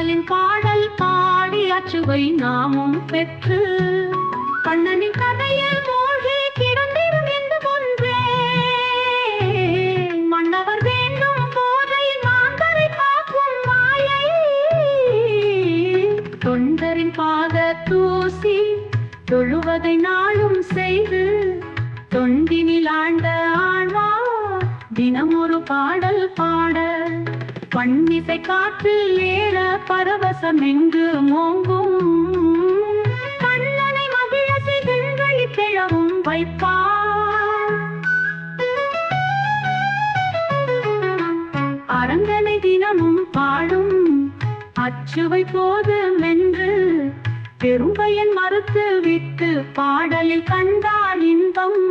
பாடலின் பாடல் பாடி அச்சுவை நாமும் பெற்று கண்ணனின் கதையில் மூழ்கி கிடந்திரும் என்று ஒன்றே. மன்னவர் வேண்டும் போதை மாந்தரை பார்க்கும் மாயை. தொண்டரின் பாத தூசி தொழுவதை நாளும் செய்து தொண்டினில் ஆண்ட ஆழ்வா தினமொரு பாடல் பாட பன்னிசை காற்றில் ஏற பரவசம் எங்கு மோங்கும். கண்ணனை மகிழ சிதழ்களை கிழவும் வைப்பார் அரங்கனை தினமும் பாடும் அச்சுவை போதும் என்று பெரும்பயன் மறுத்து விட்டு பாடலில் கண்டால் இன்பம்.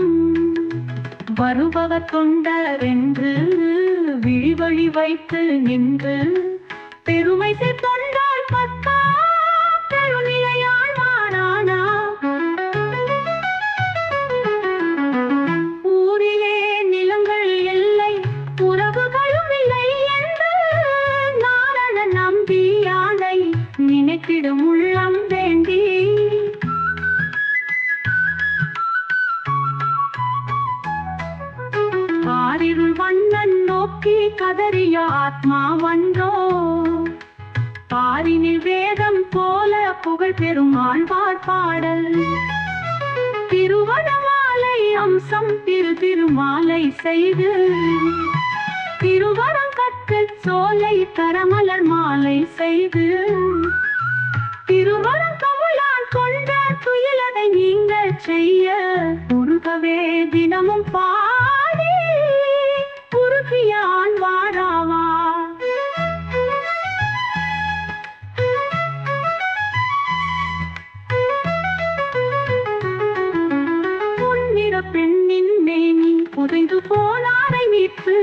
வருபவர் தொண்டர் என்று விழிவழி வைத்து நின்று பெருமை சேர் ஆறிருள் வண்ணன் நோக்கி கதறிய ஆத்மா வந்தோ. பாரினில் வேதம் போல புகழ் பெருமாழ்வார் பாடல். திருவண்ணமாலை அம்சம் திரு திருமாலை செய்து. திருவரம் சோலை தரமலர் மாலை செய்து. திருவரம் கொண்ட துயிலதை நீங்க செய்ய உருகவே தினமும் பா புதைந்து போலாரை மீட்பு.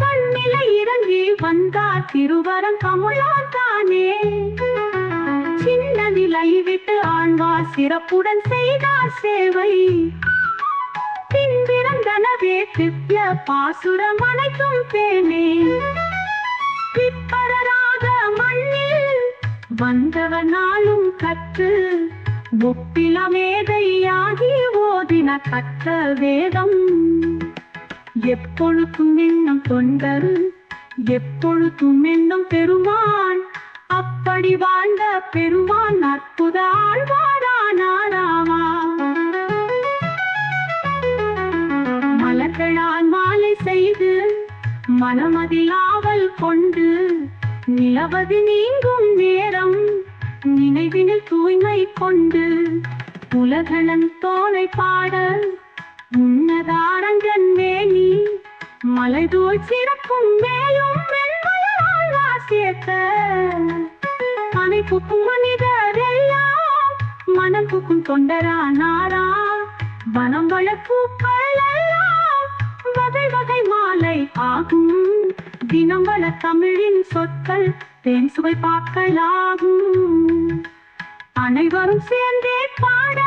கண்ணிலை இறங்கி வந்தார் திருவரம் கமுலான் தானே. சின்ன நிலை விட்டு ஆழ்வார் சிறப்புடன் செய்தார் சேவை. பின்பிறந்தனவே திவ்ய பாசுரம் அனைத்தும் பேனே பிற்பரராக மண்ணில் வந்தவனாலும் கற்று ஒப்பில மேதையாகி ஓதின கற்ற வேதம். எப்பொழுதும் என்னும் தொண்டர் எப்பொழுதும் என்னும் பெருமான். அப்படி வாழ்ந்த பெருமான் அற்புத ஆழ்வாரானாராவா மலர்களால் மாலை செய்து மனமதில் ஆவல் கொண்டு நிலவது நீங்கும் நேரம். நினைவினில் தூய்மை கொண்டு உலகளன் தோலை பாட உன்னதாரங்கன் வேலி மலைதோல் சிறப்பும் மேலும் வாசியத்த அனை புக்கும் மனிதர் எல்லாம் மனம் புக்கும் தொண்டரானாரா வனம் வளர்ப்பூக்கள் எல்லாம் வகை வகை மாலை ஆகும். தினம் வள தமிழின் சொற்கள் தேன் சுவை பார்க்கலாம் அனைவரும் சேர்ந்தே பாட